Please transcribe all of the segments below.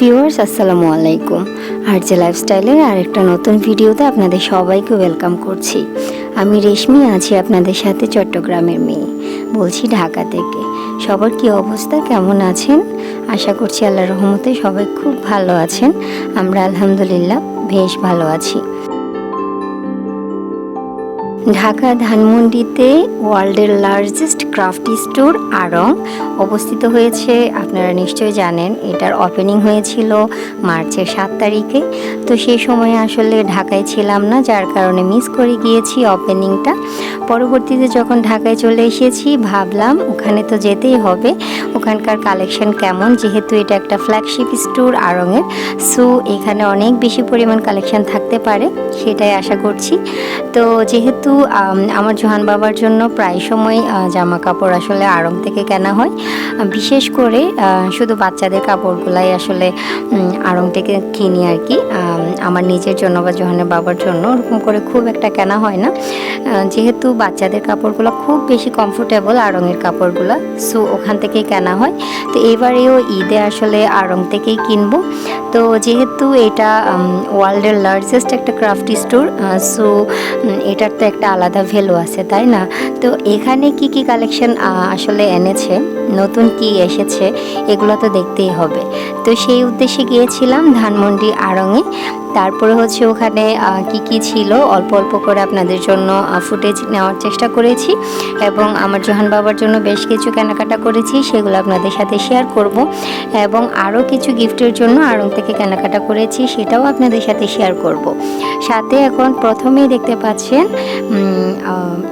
Viewers আসসালামু আলাইকুম। RJ লাইফস্টাইলের আরেকটা নতুন ভিডিওতে আপনাদের সবাইকে ওয়েলকাম করছি। আমি রেশমি, আছি আপনাদের সাথে চট্টগ্রামের মেয়ে। বলছি ঢাকা থেকে। সবার কি অবস্থা? কেমন আছেন? আশা করছি আল্লাহ রহমতে সবাই খুব ভালো আছেন। আমরা আলহামদুলিল্লাহ বেশ ভালো আছি। ঢাকা ধানমন্ডিতে ওয়ার্ল্ডের লার্জেস্ট ক্রাফট স্টোর আড়ং অবস্থিত হয়েছে। আপনারা নিশ্চয়ই জানেন, এটার ওপেনিং হয়েছিল মার্চের সাত তারিখে। তো সেই সময় আসলে ঢাকায় ছিলাম না, যার কারণে মিস করে গিয়েছি ওপেনিংটা পরবর্তীতে যখন ঢাকায় চলে এসেছি, ভাবলাম ওখানে তো যেতেই হবে। ওখানকার কালেকশন কেমন? যেহেতু এটা একটা ফ্ল্যাগশিপ স্টোর আড়ংয়ের সো এখানে অনেক বেশি পরিমাণ কালেকশন থাকতে পারে, সেটাই আশা করছি। তো যেহেতু আম, আমার জোহান বাবার জন্য প্রায় সময় জামা কাপড় আসলে আড়ং থেকে কেনা হয়। বিশেষ করে শুধু বাচ্চাদের কাপড়গুলাই আসলে আড়ং থেকে কিনি আর কি। আমার নিজের জন্য বা জোহানের বাবার জন্য ওরকম করে খুব একটা কেনা হয় না। যেহেতু বাচ্চাদের কাপড়গুলো খুব বেশি কমফোর্টেবল আড়ংয়ের কাপড়গুলো সো ওখান থেকেই কেনা হয়। তো এবারেও ঈদে আসলে আড়ং থেকেই কিনবো। তো যেহেতু এটা ওয়ার্ল্ডের লার্জেস্ট একটা ক্রাফট স্টোর সো এটার তো একটা আলাদা ভ্যালু আছে, তাই না? তো এখানে কি কি কালেকশন আসলে এনেছে, নতুন কি এসেছে, এগুলো তো দেখতেই হবে। তো সেই উদ্দেশ্যে গিয়েছিলাম ধানমন্ডি আড়ংয়ে তারপরে হচ্ছে ওখানে কি কি ছিল? অল্প অল্প করে আপনাদের জন্য ফুটেজ নেওয়ার চেষ্টা করেছি এবং আমার জোহান বাবার জন্য বেশ কিছু কেনাকাটা করেছি, সেগুলো আপনাদের সাথে শেয়ার করব এবং আরও কিছু গিফটের জন্য আড়ং থেকে কেনাকাটা করেছি, সেটাও আপনাদের সাথে শেয়ার করব। সাথে এখন প্রথমেই দেখতে পাচ্ছেন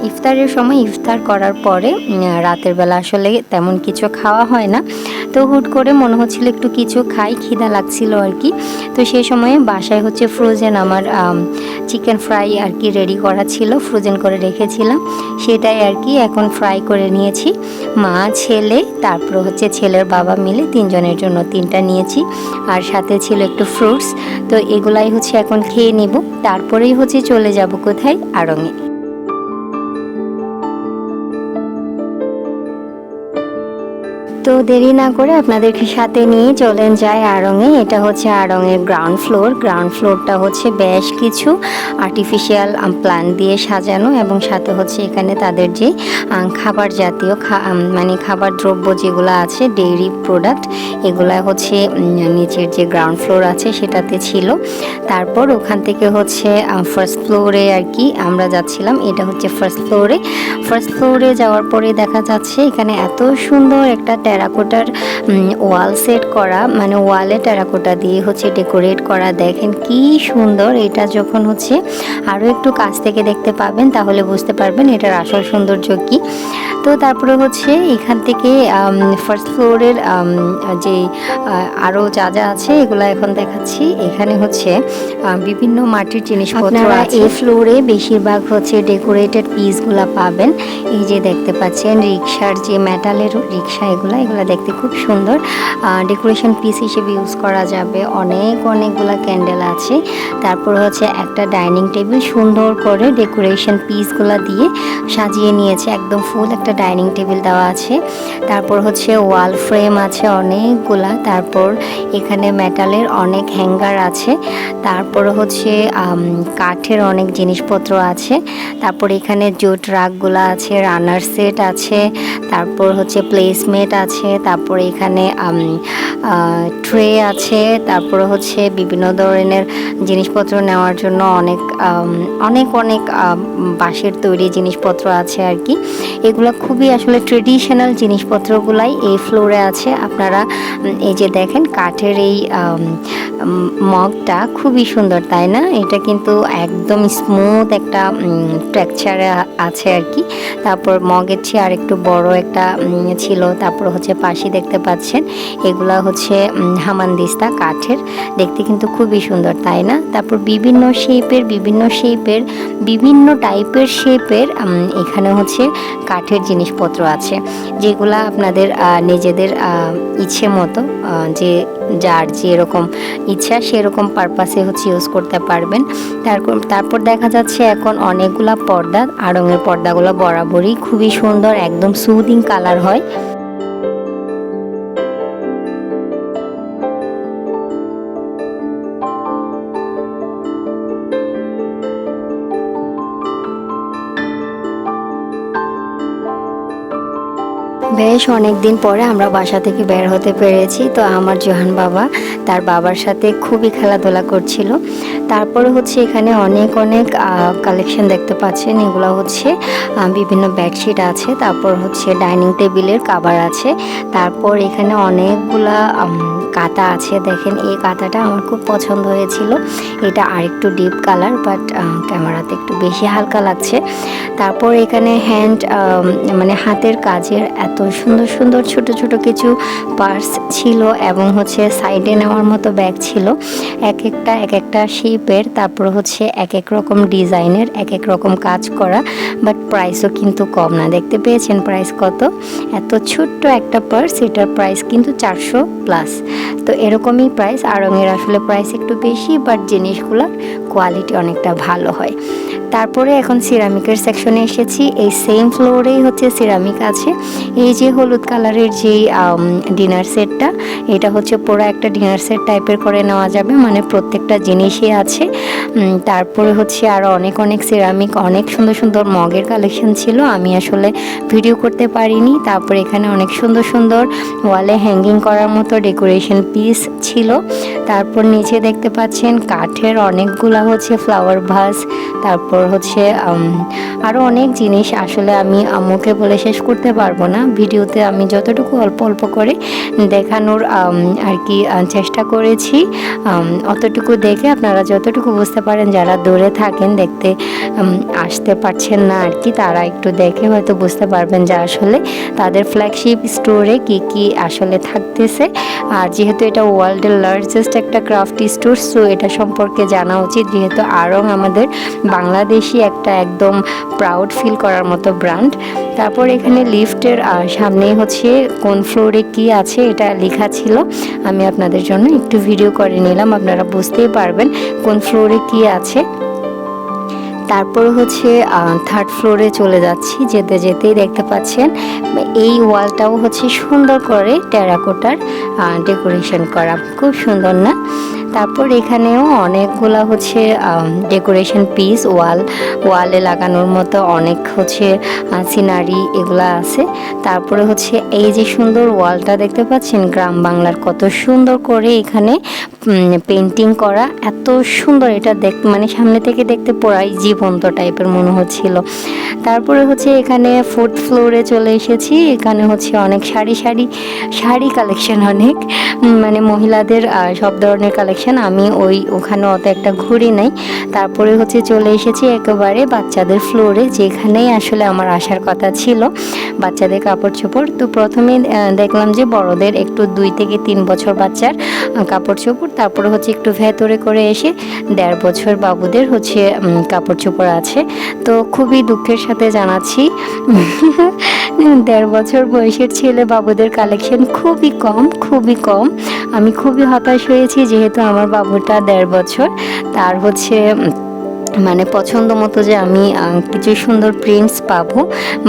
ইফতারের সময় ইফতার করার পরে রাতের বেলা আসলে তেমন কিছু খাওয়া হয় না। তো হুট করে মনে হচ্ছিল একটু কিছু খাই, খিদা লাগছিল আর কি। তো সেই সময়ে বাসায় হচ্ছে ফ্রোজেন আমার চিকেন ফ্রাই আর কি রেডি করা ছিল ফ্রোজেন করে রেখেছিলাম। সেটাই আর কি এখন ফ্রাই করে নিয়েছি। মা, ছেলে, তারপর হচ্ছে ছেলের বাবা মিলে তিনজনের জন্য তিনটা নিয়েছি। আর সাথে ছিল একটু ফ্রুটস তো এগুলাই হচ্ছে এখন খেয়ে নেব। তারপরেই হচ্ছে চলে যাব কোথায়? আড়ঙে। তো দেরি না করে আপনাদেরকে সাথে নিয়ে চলেন যায় আড়ংয়ে এটা হচ্ছে আড়ংয়ের গ্রাউন্ড ফ্লোর গ্রাউন্ড ফ্লোরটা হচ্ছে বেশ কিছু আর্টিফিশিয়াল প্ল্যান দিয়ে সাজানো এবং সাথে হচ্ছে এখানে তাদের যে খাবার জাতীয় মানে খাবার দ্রব্য যেগুলো আছে ডেইরি প্রোডাক্ট এগুলা হচ্ছে নিচের যে গ্রাউন্ড ফ্লোর আছে সেটাতে ছিল। তারপর ওখান থেকে হচ্ছে ফার্স্ট ফ্লোরে আর কি আমরা যাচ্ছিলাম। এটা হচ্ছে ফার্স্ট ফ্লোরে ফার্স্ট ফ্লোরে যাওয়ার পরে দেখা যাচ্ছে এখানে এত সুন্দর একটা টেরাকোটার ওয়াল সেট করা মানে ওয়ালে টেরাকোটা দিয়ে হচ্ছে ডেকোরেট করা। দেখেন কি সুন্দর এটা যখন হচ্ছে আরও একটু কাছ থেকে দেখতে পাবেন তাহলে বুঝতে পারবেন এটার আসল সৌন্দর্য কি। তো তারপরে হচ্ছে এখান থেকে ফার্স্ট ফ্লোরের যে আরও যা যা আছে এগুলো এখন দেখাচ্ছি। এখানে হচ্ছে বিভিন্ন মাটির জিনিসপত্র আপনারা এই ফ্লোরে বেশিরভাগ হচ্ছে ডেকোরেটেড পিসগুলো পাবেন। এই যে দেখতে পাচ্ছেন রিক্সার যে মেটালের রিক্সা এগুলো এগুলো দেখতে খুব সুন্দর। ডেকোরেশন পিস হিসেবে ইউজ করা যাবে। অনেক অনেকগুলো ক্যান্ডেল আছে। তারপর হচ্ছে একটা ডাইনিং টেবিল সুন্দর করে ডেকোরেশন পিসগুলো দিয়ে সাজিয়ে নিয়েছে। একদম ফুল একটা ডাইনিং টেবিল দেওয়া আছে। তারপর হচ্ছে ওয়াল ফ্রেম আছে অনেকগুলা। তারপর এখানে মেটালের অনেক হ্যাঙ্গার আছে। তারপর হচ্ছে কাঠের অনেক জিনিসপত্র আছে। তারপর এখানে জোট রাগগুলো আছে রানার সেট আছে। তারপর হচ্ছে প্লেসমেট আছে। তারপর এখানে ট্রে আছে, তারপরে হচ্ছে বিভিন্ন ধরনের জিনিসপত্র নেওয়ার জন্য অনেক অনেক অনেক বাঁশের তৈরি জিনিসপত্র আছে আর কি। এগুলো খুবই আসলে ট্রেডিশনাল জিনিসপত্রগুলাই এই ফ্লোরে আছে। আপনারা এই যে দেখেন কাঠের এই মগটা খুবই সুন্দর, তাই না? এটা কিন্তু একদম স্মুথ একটা টেক্সচারে আছে আর কি। তারপর মগের চেয়ে আর একটু বড় একটা ছিল, তারপর হচ্ছে পাশে দেখতে পাচ্ছেন, এগুলা হচ্ছে হামানদিস্তা কাঠের। দেখতে কিন্তু খুবই সুন্দর, তাই না? তারপর বিভিন্ন শেপের বিভিন্ন শেপের বিভিন্ন টাইপের শেপের এখানে হচ্ছে কাঠের জিনিসপত্র আছে, যেগুলা আপনাদের নিজেদের ইচ্ছে মতো যে যার যেরকম ইচ্ছা সেরকম পারপাসে হচ্ছে ইউজ করতে পারবেন। তারপর তারপর দেখা যাচ্ছে এখন অনেকগুলা পর্দা, আড়ঙের পর্দাগুলো বরাবরই খুবই সুন্দর, একদম সুদিং কালার হয়। বেশ অনেক দিন পরে আমরা বাসা থেকে বের হতে পেরেছি। তো আমার জোহান বাবা তার বাবার সাথে খুবই খেলাধুলা করছিল। তারপরে হচ্ছে এখানে অনেক অনেক কালেকশন দেখতে পাচ্ছেন। এগুলো হচ্ছে বিভিন্ন বেডশিট আছে। তারপর হচ্ছে ডাইনিং টেবিলের কাভার আছে। তারপর এখানে অনেকগুলা কাঁথা আছে, দেখেন এই কাঁথাটা আমার খুব পছন্দ হয়েছিল। এটা আরেকটু ডিপ কালার বাট ক্যামেরাতে একটু বেশি হালকা লাগছে। তারপর এখানে হ্যান্ড মানে হাতের কাজের এত সুন্দর সুন্দর ছোট ছোট কিছু পার্স ছিল এবং হচ্ছে সাইডে নেওয়ার মতো ব্যাগ ছিল। এক একটা এক একটা শেপের তারপর হচ্ছে এক এক রকম ডিজাইনের, এক এক রকম কাজ করা বাট প্রাইসও কিন্তু কম না। দেখতে পেয়েছেন প্রাইস কত? এত ছোট্ট একটা পার্স এটার প্রাইস কিন্তু চারশো প্লাস তো এরকমই প্রাইস আড়ঙের আসলে প্রাইস একটু বেশি বাট জিনিসগুলোর কোয়ালিটি অনেকটা ভালো হয়। তারপরে এখন সিরামিকের সেকশনে এসেছি, এই সেম ফ্লোরেই হচ্ছে সিরামিক আছে। এই যে হলুদ কালারের যেই ডিনার সেটটা এটা হচ্ছে পুরো একটা ডিনার সেট টাইপের করে নেওয়া যাবে মানে প্রত্যেকটা জিনিসই আছে। তারপরে হচ্ছে আরও অনেক অনেক সিরামিক অনেক সুন্দর সুন্দর মগের কালেকশন ছিল, আমি আসলে ভিডিও করতে পারিনি। তারপরে এখানে অনেক সুন্দর সুন্দর ওয়ালে হ্যাঙ্গিং করার মতো ডেকোরেশন পিস ছিল। তারপর নিচে দেখতে পাচ্ছেন কাঠের অনেকগুলা হচ্ছে ফ্লাওয়ার ভাস তারপর হচ্ছে আরও অনেক জিনিস আসলে আমি আম্মুকে বলে শেষ করতে পারব না। ভিডিওতে আমি যতটুকু অল্প অল্প করে দেখানোর আর কি চেষ্টা করেছি অতটুকু দেখে আপনারা যতটুকু বুঝতে পারেন যারা দূরে থাকেন, দেখতে আসতে পারছেন না আর কি, তারা একটু দেখে হয়তো বুঝতে পারবেন যে আসলে তাদের ফ্ল্যাগশিপ স্টোরে কি কি আসলে থাকতেছে। আর যেহেতু এটা ওয়ার্ল্ডের লার্জেস্ট একটা ক্রাফটি স্টোর সো এটা সম্পর্কে জানা উচিত। যেহেতু আরং আমাদের বাংলাদেশি একটা একদম প্রাউড ফিল করার মতো ব্র্যান্ড তারপর এখানে লিফটের সামনেই হচ্ছে কোন ফ্লোরে কি আছে এটা লেখা ছিল। আমি আপনাদের জন্য একটু ভিডিও করে নিলাম, আপনারা বুঝতেই পারবেন কোন ফ্লোরে কি আছে। তারপর হচ্ছে থার্ড ফ্লোরে চলে যাচ্ছি, যেতে যেতেই দেখতে পাচ্ছেন, এই ওয়ালটাও হচ্ছে সুন্দর করে টেরাকোটার ডেকোরেশন করা। খুব সুন্দর না? তারপর এখানেও অনেকগুলা হচ্ছে ডেকোরেশন পিস ওয়াল ওয়ালে লাগানোর মতো অনেক হচ্ছে সিনারি এগুলা আছে। তারপরে হচ্ছে এই যে সুন্দর ওয়ালটা দেখতে পাচ্ছেন, গ্রাম বাংলার কত সুন্দর করে এখানে পেন্টিং করা, এত সুন্দর এটা দেখ মানে সামনে থেকে দেখতে পড়াই জীবন্ত টাইপের মনে হচ্ছিল। তারপরে হচ্ছে এখানে ফোর্থ ফ্লোরে চলে এসেছি, এখানে হচ্ছে অনেক শাড়ি শাড়ি শাড়ি কালেকশন অনেক মানে মহিলাদের সব ধরনের কালেকশন আমি ওই ওখানে অত একটা ঘুরি নাই। তারপরে হচ্ছে চলে এসেছি একেবারে বাচ্চাদের ফ্লোরে যেখানেই আসলে আমার আসার কথা ছিল, বাচ্চাদের কাপড় চোপড় তো প্রথমে দেখলাম যে বড়দের একটু দুই থেকে তিন বছর বাচ্চার কাপড় চোপড় তারপরে হচ্ছে একটু ভেতরে করে এসে দেড় বছর বাবুদের হচ্ছে কাপড় চোপড় আছে। তো খুবই দুঃখের সাথে জানাচ্ছি, দেড় বছর বয়সের ছেলে বাবুদের কালেকশন খুবই কম খুবই কম। আমি খুবই হতাশ হয়েছি, যেহেতু আমার বাবুটা দেড় বছর। তার হচ্ছে মানে পছন্দ মতো যে আমি কিছু সুন্দর প্রিন্টস পাবো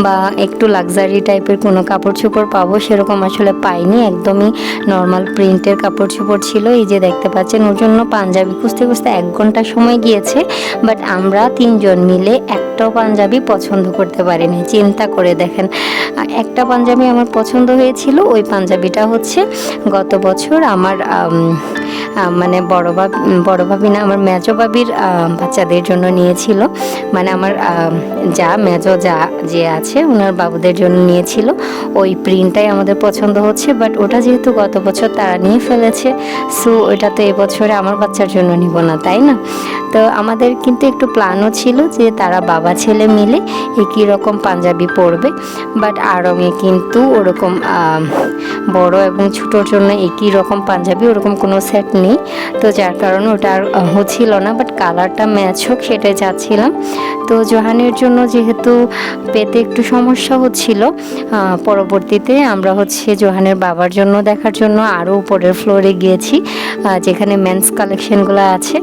বা একটু লাক্সারি টাইপের কোনো কাপড় চোপড় পাবো সেরকম আসলে পাইনি। একদমই নর্মাল প্রিন্টের কাপড় চোপড় ছিল। এই যে দেখতে পাচ্ছেন, ওর জন্য পাঞ্জাবি খুঁজতে খুঁজতে এক ঘণ্টা সময় গিয়েছে বাট আমরা তিনজন মিলে একটাও পাঞ্জাবি পছন্দ করতে পারিনি। চিন্তা করে দেখেন একটা পাঞ্জাবি আমার পছন্দ হয়েছিল, ওই পাঞ্জাবিটা হচ্ছে গত বছর আমার মানে বড় ভাবি বড় ভাবি না, আমার মেজো ভাবির বাচ্চাদের জন্য নিয়েছিল। মানে আমার যা মেজো যা যে আছে ওনার বাবুদের জন্য নিয়েছিল। ওই প্রিন্টটাই আমাদের পছন্দ হচ্ছে বাট ওটা যেহেতু গত বছর তারা নিয়ে ফেলেছে সো ওটা তো এবছরে আমার বাচ্চার জন্য নিব না, তাই না? তো আমাদের কিন্তু একটু প্ল্যানও ছিল যে তারা বাবা, ছেলে মিলে একই রকম পাঞ্জাবি পরবে বাট আড়ঙে কিন্তু ওরকম বড় এবং ছোটোর জন্য একই রকম পাঞ্জাবি, ওরকম কোনো সেট নেই। তো যার কারণে ওটা আর হচ্ছিল না বাট কালারটা ম্যাচ হোক, সেটাই চাচ্ছিলাম। তো জোহানের জন্য যেহেতু পেতে একটু সমস্যা হচ্ছিল পরবর্তীতে আমরা হচ্ছে জোহানের বাবার জন্য দেখার জন্য আরও উপরের ফ্লোরে গিয়েছি যেখানে মেন্স কালেকশনগুলো আছে।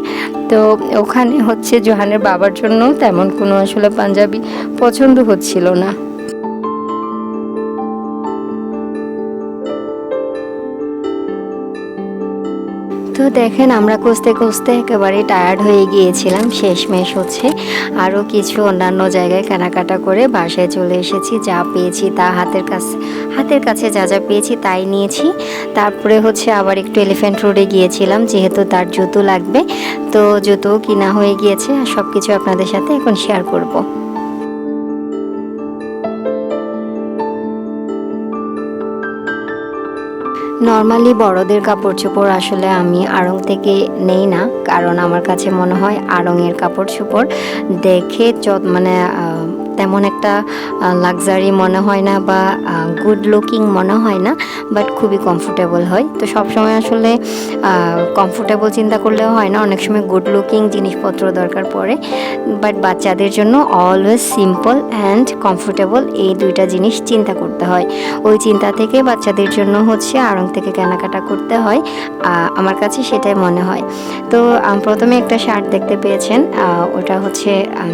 তো ওখানে হচ্ছে জোহানের বাবার জন্য তেমন কোনো আসলে পাঞ্জাবি পছন্দ হচ্ছিল না। তো দেখেন আমরা খুঁজতে খুঁজতে একেবারে টায়ার্ড হয়ে গিয়েছিলাম। শেষমেশ হচ্ছে আরও কিছু অন্যান্য জায়গায় কেনাকাটা করে বাসায় চলে এসেছি। যা পেয়েছি তা হাতের কাছে হাতের কাছে যা যা পেয়েছি তাই নিয়েছি। তারপরে হচ্ছে আবার একটু এলিফ্যান্ট রোডে গিয়েছিলাম, যেহেতু তার জুতো লাগবে। তো জুতো কিনা হয়ে গিয়েছে আর সব কিছু আপনাদের সাথে এখন শেয়ার করব। নর্মালি বড়দের কাপড় চোপড় আসলে আমি আড়ং থেকে নেই না, কারণ আমার কাছে মনে হয় আড়ংয়ের কাপড় চোপড় দেখে মানে তেমন একটা লাক্সারি মনে হয় না বা গুড লুকিং মনে হয় না বাট খুবই কমফোর্টেবল হয়। তো সবসময় আসলে কমফোর্টেবল চিন্তা করলেও হয় না, অনেক সময় গুড লুকিং জিনিসপত্র দরকার পড়ে। বাট বাচ্চাদের জন্য অলওয়েজ সিম্পল অ্যান্ড কমফোর্টেবল এই দুইটা জিনিস চিন্তা করতে হয়। ওই চিন্তা থেকে বাচ্চাদের জন্য হচ্ছে আড়ং থেকে কেনাকাটা করতে হয় আমার কাছে সেটাই মনে হয়। তো প্রথমে একটা শার্ট দেখতে পেয়েছেন ওটা হচ্ছে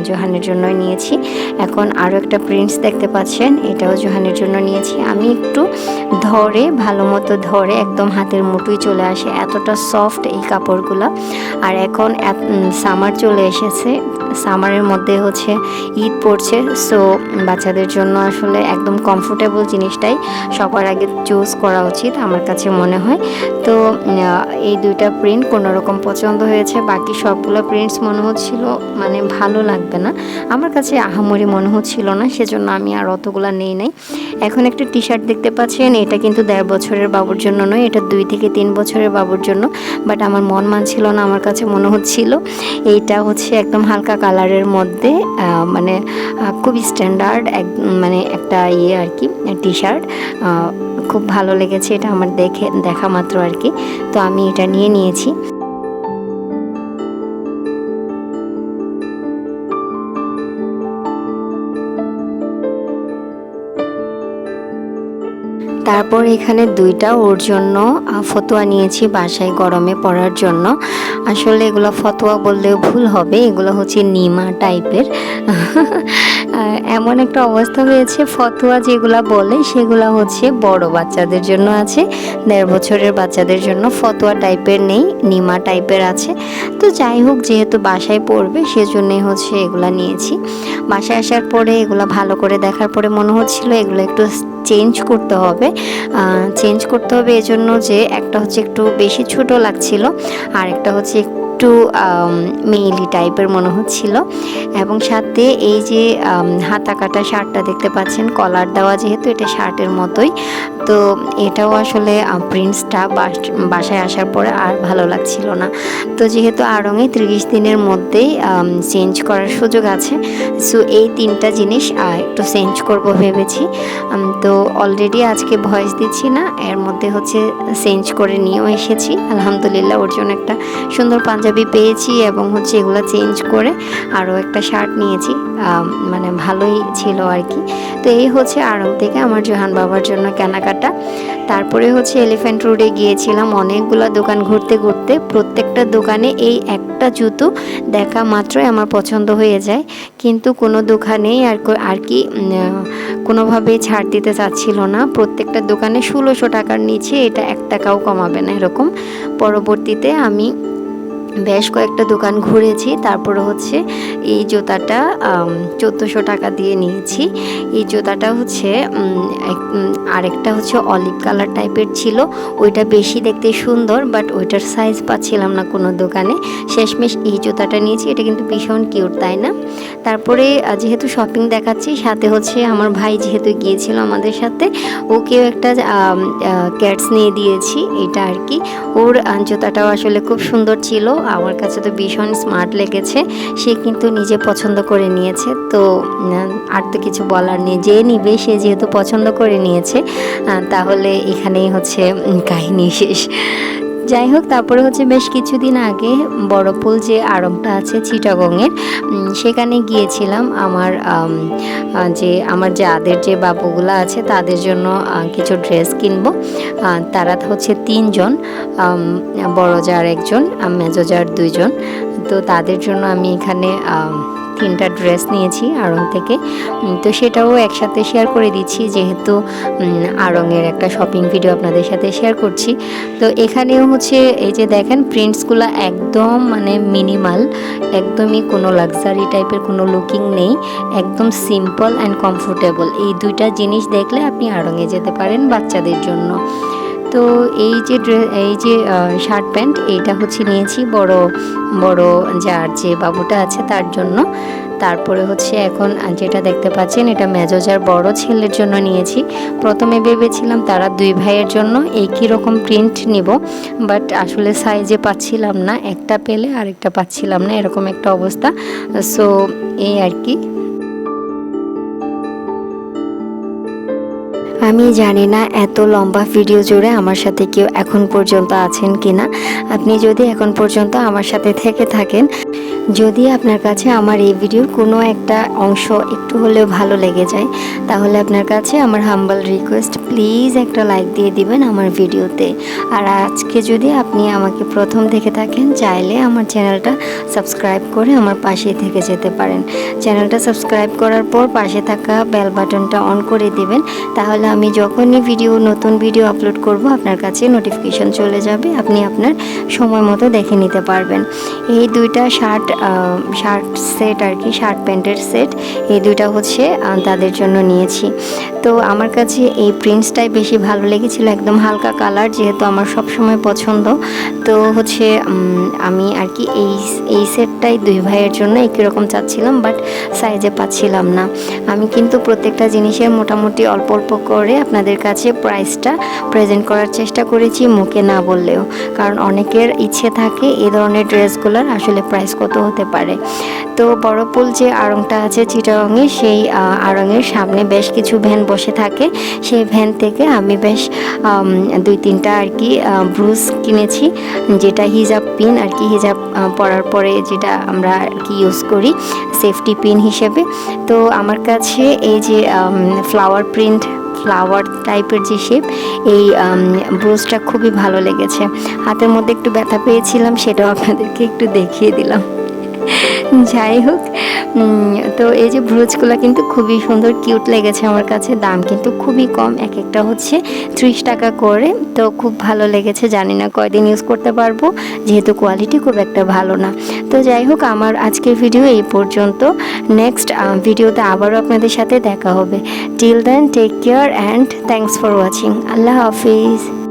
জোহানের জন্যই নিয়েছি। এখন আরও একটা প্রিন্টস দেখতে পাচ্ছেন। এটাও জোহানের জন্য নিয়েছি। আমি একটু ধরে, ভালো মতো ধরে একদম হাতের মুঠোই চলে আসে। এতটা সফট এই কাপড়গুলো। আর এখন সামার চলে এসেছে। সামারের মধ্যে হচ্ছে ঈদ পড়ছে। সো বাচ্চাদের জন্য আসলে একদম কমফোর্টেবল জিনিসটাই সবার আগে চুজ করা উচিত আমার কাছে মনে হয়। তো এই দুইটা প্রিন্ট কোনো রকম পছন্দ হয়েছে? বাকি সবগুলো প্রিন্টস মনে হচ্ছিল মানে ভালো লাগবে না। আমার কাছে আহামরি মনে হচ্ছিল না, সেজন্য আমি আর অতগুলো নেই নাই। এখন একটা টি শার্ট দেখতে পাচ্ছেন, এটা কিন্তু দেড় বছরের বাবুর জন্য নয়, এটা দুই থেকে তিন বছরের বাবুর জন্য বাট আমার মন মানছিল না, আমার কাছে মনে হচ্ছিল। এইটা হচ্ছে একদম হালকা কালারের মধ্যে মানে খুবই স্ট্যান্ডার্ড এক মানে একটা ইয়ে আর কি টি শার্ট খুব ভালো লেগেছে এটা আমার দেখে, দেখা মাত্র আর কি। তো আমি এটা নিয়ে নিয়েছি। তারপর এখানে দুইটা ওর জন্য ফতোয়া নিয়েছি বাসায় গরমে পড়ার জন্য। আসলে এগুলো ফতোয়া বললেও ভুল হবে, এগুলো হচ্ছে নিমা টাইপের এমন একটা অবস্থা হয়েছে, ফতোয়া যেগুলা বলে সেগুলো হচ্ছে বড় বাচ্চাদের জন্য আছে। দেড় বছরের বাচ্চাদের জন্য ফতোয়া টাইপের নেই, নিমা টাইপের আছে। তো যাই হোক, যেহেতু বাসায় পড়বে সেজন্যই হচ্ছে এগুলা নিয়েছি। বাসায় আসার পরে এগুলো ভালো করে দেখার পরে মনে হচ্ছিল এগুলো একটু চেঞ্জ করতে হবে। চেঞ্জ করতে হবে এজন্য যে একটা হচ্ছে একটু বেশি ছোট লাগছিল আর একটা হচ্ছে একটু মেইলি টাইপের মনে হচ্ছিল। এবং সাথে এই যে হাতা কাটা শার্টটা দেখতে পাচ্ছেন, কলার দেওয়া যেহেতু এটা শার্টের মতোই। তো এটাও আসলে প্রিন্সটা বাসায় আসার পরে আর ভালো লাগছিল না। তো যেহেতু আড়ঙে ত্রিশ দিনের মধ্যেই চেঞ্জ করার সুযোগ আছে, সো এই তিনটা জিনিস একটু চেঞ্জ করব ভেবেছি। তো অলরেডি আজকে ভয়েস দিচ্ছি না, এর মধ্যে হচ্ছে, চেঞ্জ করে নিয়েও এসেছি। আলহামদুলিল্লাহ, ওর জন্য একটা সুন্দর পাঞ্জাবি পেয়েছি এবং হচ্ছে এগুলো চেঞ্জ করে আরও একটা শার্ট নিয়েছি মানে ভালোই ছিল আর কি। তো এই হচ্ছে আড়ং থেকে আমার জোহান বাবার জন্য কেনাকাটা। তারপরে হচ্ছে এলিফ্যান্ট রোডে গিয়েছিলাম, অনেকগুলো দোকান ঘুরতে ঘুরতে। প্রত্যেকটা দোকানে এই একটা জুতো দেখা মাত্রই আমার পছন্দ হয়ে যায়। কিন্তু কোনো দোকানেই আর আর কি কোনোভাবে ছাড় দিতে চাচ্ছিল না। প্রত্যেকটা দোকানে ষোলোশো টাকার নিচে এটা এক টাকাও কমাবে না এরকম। পরবর্তীতে আমি বেশ কয়েকটা দোকান ঘুরেছি। তারপরে হচ্ছে এই জুতাটা চোদ্দোশো টাকা দিয়ে নিয়েছি। এই জুতাটা হচ্ছে আরেকটা হচ্ছে অলিভ কালার টাইপের ছিল। ওইটা বেশি দেখতে সুন্দর বাট ওইটার সাইজ পাচ্ছিলাম না কোনো দোকানে। শেষমেশ এই জুতাটা নিয়েছি। এটা কিন্তু ভীষণ কিউট তাই না? তারপরে যেহেতু শপিং দেখাচ্ছি, সাথে হচ্ছে আমার ভাই যেহেতু গিয়েছিল আমাদের সাথে, ওকেও একটা ক্যাটস নিয়ে দিয়েছি। এটা আর কি। ওর জুতাটাও আসলে খুব সুন্দর ছিল। আমার কাছে তো ভীষণ স্মার্ট লেগেছে। সে কিন্তু নিজে পছন্দ করে নিয়েছে। তো আর তো কিছু বলার নেই। যে নিবে, সে যেহেতু পছন্দ করে নিয়েছে তাহলে এখানেই হচ্ছে কাহিনী শেষ। যাই হোক, তারপরে হচ্ছে বেশ কিছুদিন আগে বড়পুল যে আড়ংটা আছে চিটাগংয়ের সেখানে গিয়েছিলাম আমার যে আমার যাদের যে বাবুগুলো আছে তাদের জন্য কিছু ড্রেস কিনবো। তারা হচ্ছে তিনজন বড় যার একজন মেজো যার দুইজন। তো তাদের জন্য আমি এখানে তিনটা ড্রেস নিয়েছি আড়ং থেকে। তো সেটাও একসাথে শেয়ার করে দিচ্ছি, যেহেতু আড়ংয়ের একটা শপিং ভিডিও আপনাদের সাথে শেয়ার করছি। তো এখানেও হচ্ছে, এই যে দেখেন প্রিন্টসগুলো একদম মানে মিনিমাল একদমই কোনো লাক্সারি টাইপের কোনো লুকিং নেই, একদম সিম্পল অ্যান্ড কমফোর্টেবল এই দুইটা জিনিস দেখলে আপনি আড়ঙে যেতে পারেন বাচ্চাদের জন্য। তো এই যে এই যে শার্ট প্যান্ট, এইটা হচ্ছে নিয়েছি বড় বড় যার যে বাবুটা আছে তার জন্য। তারপরে হচ্ছে এখন যেটা দেখতে পাচ্ছেন, এটা মেজোজার বড় ছেলের জন্য নিয়েছি। প্রথমে ভেবেছিলাম তারা দুই ভাইয়ের জন্য একই রকম প্রিন্ট নিব, বাট আসলে সাইজে পাচ্ছিলাম না। একটা পেলে আরেকটা পাচ্ছিলাম না, এরকম একটা অবস্থা। সো, এই আর কি। আমি জানি না এত লম্বা ভিডিও জুড়ে আমার সাথে কেউ এখন পর্যন্ত আছেন কিনা। আপনি যদি এখন পর্যন্ত আমার সাথে থেকে থাকেন, যদি আপনার কাছে আমার এই ভিডিওর কোনো একটা অংশ একটু হলেও ভালো লেগে যায়, তাহলে আপনার কাছে আমার হাম্বল রিকোয়েস্ট প্লিজ একটা লাইক দিয়ে দিবেন আমার ভিডিওতে। আর আজকে যদি আপনি আমাকে প্রথম থেকে থাকেন, চাইলে আমার চ্যানেলটা সাবস্ক্রাইব করে আমার পাশে থেকে যেতে পারেন। চ্যানেলটা সাবস্ক্রাইব করার পর পাশে থাকা বেল বাটনটা অন করে দিবেন, তাহলে আমি যখনই ভিডিও নতুন ভিডিও আপলোড করব, আপনার কাছে নোটিফিকেশন চলে যাবে, আপনি আপনার সময় মতো দেখে নিতে পারবেন। এই দুইটা শার্ট শার্ট সেট আর কি শার্ট প্যান্টের সেট এই দুইটা হচ্ছে তাদের জন্য নিয়েছি। তো আমার কাছে এই প্রিন্টসটাই বেশি ভালো লেগেছিল, একদম হালকা কালার যেহেতু আমার সব সময় পছন্দ। তো হচ্ছে আমি আর কি এই এই সেটটাই দুই ভাইয়ের জন্য একই রকম চাচ্ছিলাম বাট সাইজে পাচ্ছিলাম না। আমি কিন্তু প্রত্যেকটা জিনিসের মোটামুটি অল্প অল্প করে আপনাদের কাছে প্রাইসটা প্রেজেন্ট করার চেষ্টা করেছি, মুখে না বললেও। কারণ অনেকের ইচ্ছে থাকে এই ধরনের ড্রেসগুলোর আসলে প্রাইস কত হতে পারে। তো বড়পুল যে আড়ংটা আছে চিটারঙে সেই আড়ংয়ের সামনে বেশ কিছু ভ্যান বসে থাকে। সেই ভ্যান থেকে আমি বেশ দুই তিনটা আর কি ব্রুজ কিনেছি, যেটা হিজাব পিন আর কি, হিজাব পরার পরে যেটা আমরা আর কি ইউজ করি সেফটি পিন হিসেবে। তো আমার কাছে এই যে ফ্লাওয়ার প্রিন্ট ফ্লাওয়ার টাইপের যে শেপ এই ব্রোজটা খুবই ভালো লেগেছে। হাতের মধ্যে একটু ব্যথা পেয়েছিলাম, সেটাও আপনাদেরকে একটু দেখিয়ে দিলাম। যাই হোক তো এই যে ব্রুজগুলো কিন্তু খুবই সুন্দর কিউট লেগেছে আমার কাছে, দাম কিন্তু খুবই কম এক একটা হচ্ছে ত্রিশ টাকা করে, তো খুব ভালো লেগেছে, জানি না কয়দিন ইউজ করতে পারব, যেহেতু কোয়ালিটি খুব একটা ভালো না। তো যাই হোক আমার আজকের ভিডিও এই পর্যন্ত নেক্সট ভিডিওতে আবারও আপনাদের সাথে দেখা হবে। Till then take care and thanks for watching Allah Hafiz.